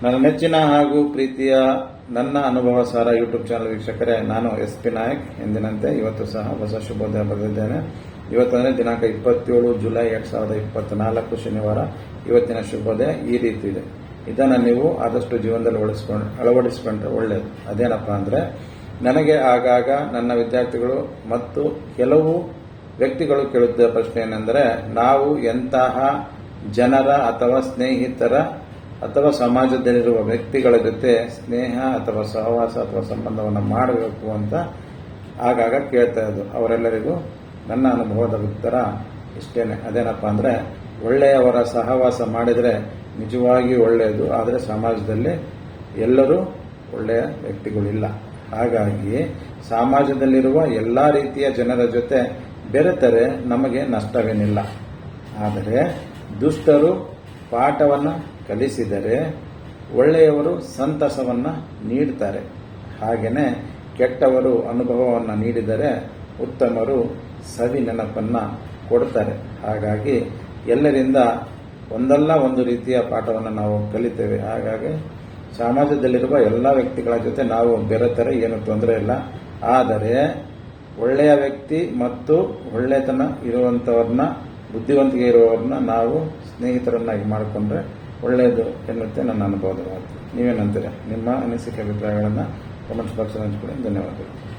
ನನ್ನ ನೆಚ್ಚಿನ ಹಾಗೂ ಪ್ರೀತಿಯ ನನ್ನ ಅನುಭವ ಸಾರ ಯೂಟ್ಯೂಬ್ ಚಾನಲ್ ವೀಕ್ಷಕರೇ, ನಾನು ಎಸ್ ಪಿ ನಾಯಕ್. ಎಂದಿನಂತೆ ಇವತ್ತು ಸಹ ಹೊಸ ಶುಭೋದಯ ಬರೆದಿದ್ದೇನೆ. ಇವತ್ತಂದರೆ ದಿನಾಂಕ ಇಪ್ಪತ್ತೇಳು ಜುಲೈ ಎರಡ್ ಸಾವಿರದ ಇಪ್ಪತ್ನಾಲ್ಕು ಶನಿವಾರ. ಇವತ್ತಿನ ಶುಭೋದಯ ಈ ರೀತಿ ಇದೆ. ಇದನ್ನು ನೀವು ಆದಷ್ಟು ಜೀವನದಲ್ಲಿ ಒಳಿಸ್ಕೊಂಡು ಅಳವಡಿಸಿಕೊಂಡ್ರೆ ಒಳ್ಳೆಯದು ಅದೇನಪ್ಪ ಅಂದರೆ, ನನಗೆ ಆಗಾಗ ನನ್ನ ವಿದ್ಯಾರ್ಥಿಗಳು ಮತ್ತು ಕೆಲವು ವ್ಯಕ್ತಿಗಳು ಕೇಳುತ್ತಿದ್ದ ಪ್ರಶ್ನೆ ಏನೆಂದರೆ, ನಾವು ಎಂತಹ ಜನರ ಅಥವಾ ಸ್ನೇಹಿತರ ಅಥವಾ ಸಮಾಜದಲ್ಲಿರುವ ವ್ಯಕ್ತಿಗಳ ಜೊತೆ ಸ್ನೇಹ ಅಥವಾ ಸಹವಾಸ ಅಥವಾ ಸಂಬಂಧವನ್ನು ಮಾಡಬೇಕು ಅಂತ ಆಗಾಗ ಕೇಳ್ತಾ ಇದ್ದು ಅವರೆಲ್ಲರಿಗೂ ನನ್ನ ಅನುಭವದ ಉತ್ತರ ಇಷ್ಟೇನೆ. ಅದೇನಪ್ಪ ಅಂದರೆ, ಒಳ್ಳೆಯವರ ಸಹವಾಸ ಮಾಡಿದರೆ ನಿಜವಾಗಿ ಒಳ್ಳೆಯದು, ಆದರೆ ಸಮಾಜದಲ್ಲಿ ಎಲ್ಲರೂ ಒಳ್ಳೆಯ ವ್ಯಕ್ತಿಗಳಿಲ್ಲ. ಹಾಗಾಗಿ ಸಮಾಜದಲ್ಲಿರುವ ಎಲ್ಲ ರೀತಿಯ ಜನರ ಜೊತೆ ಬೆರೆತರೆ ನಮಗೆ ನಷ್ಟವೇನಿಲ್ಲ. ಆದರೆ ದುಷ್ಟರು ಪಾಠವನ್ನು ಕಲಿಸಿದರೆ ಒಳ್ಳೆಯವರು ಸಂತಸವನ್ನು ನೀಡ್ತಾರೆ. ಹಾಗೆಯೇ ಕೆಟ್ಟವರು ಅನುಭವವನ್ನು ನೀಡಿದರೆ ಉತ್ತಮರು ಸವಿ ನೆನಪನ್ನು ಕೊಡ್ತಾರೆ. ಹಾಗಾಗಿ ಎಲ್ಲರಿಂದ ಒಂದಲ್ಲ ಒಂದು ರೀತಿಯ ಪಾಠವನ್ನು ನಾವು ಕಲಿತೇವೆ. ಹಾಗಾಗಿ ಸಮಾಜದಲ್ಲಿರುವ ಎಲ್ಲ ವ್ಯಕ್ತಿಗಳ ಜೊತೆ ನಾವು ಬೆರೆತರೆ ಏನು ತೊಂದರೆ ಇಲ್ಲ. ಆದರೆ ಒಳ್ಳೆಯ ವ್ಯಕ್ತಿ ಮತ್ತು ಒಳ್ಳೆತನ ಇರುವಂಥವ್ರನ್ನ ಬುದ್ಧಿವಂತಿಕೆ ಇರುವವ್ರನ್ನ ನಾವು ಸ್ನೇಹಿತರನ್ನಾಗಿ ಮಾಡಿಕೊಂಡ್ರೆ ಒಳ್ಳೆಯದು ಎನ್ನುತ್ತೆ ನನ್ನ ಅನುಭವದ ಮಾತು. ನೀವೇನಂತೀರ ನಿಮ್ಮ ಅನಿಸಿಕೆ, ಅಭಿಪ್ರಾಯಗಳನ್ನು ಕಮೆಂಟ್ಸ್ ಬಾಕ್ಸಲ್ಲಿ ಹಂಚ್ಕೊಳ್ಳಿ. ಧನ್ಯವಾದಗಳು.